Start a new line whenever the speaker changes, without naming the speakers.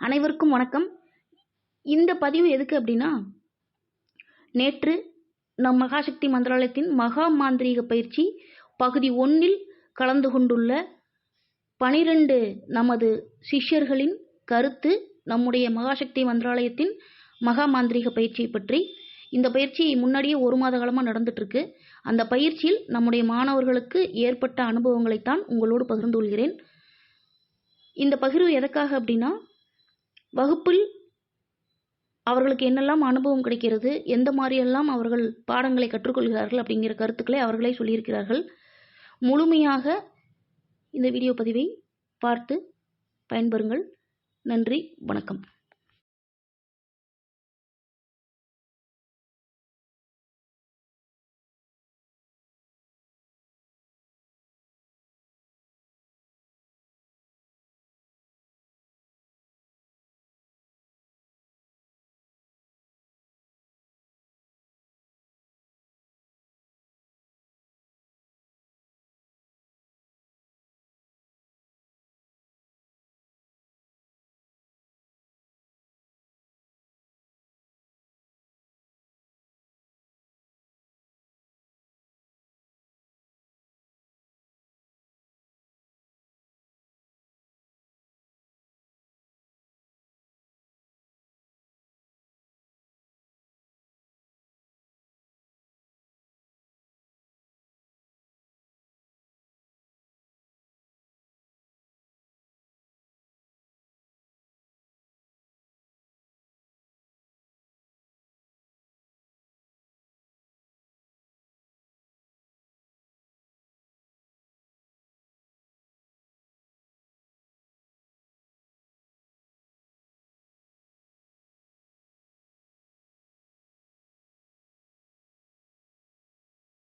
அனைவருக்கும் வணக்கம். இந்த பதிவு எதுக்கு அப்படின்னா நேற்று நம் மகாசக்தி மந்திராலயத்தின் மகா மாந்திரீக பயிற்சி பகுதி ஒன்றில் கலந்து கொண்டுள்ள பனிரெண்டு நமது சிஷ்யர்களின் கருத்து நம்முடைய மகாசக்தி மந்திராலயத்தின் மகா மாந்திரீக பயிற்சியை பற்றி. இந்த பயிற்சி முன்னாடியே ஒரு மாத காலமாக நடந்துட்டுருக்கு. அந்த பயிற்சியில் நம்முடைய மாணவர்களுக்கு ஏற்பட்ட அனுபவங்களைத்தான் உங்களோடு பகிர்ந்து கொள்கிறேன். இந்த பகிர்வு எதற்காக அப்படின்னா வகுப்பில் அவர்களுக்கு என்னெல்லாம் அனுபவம் கிடைக்கிறது எந்த மாதிரியெல்லாம் அவர்கள் பாடங்களை கற்றுக்கொள்கிறார்கள் அப்படிங்கிற கருத்துக்களை அவர்களே சொல்லியிருக்கிறார்கள். முழுமையாக இந்த வீடியோ பதிவை பார்த்து பயன்பெறுங்கள். நன்றி வணக்கம்.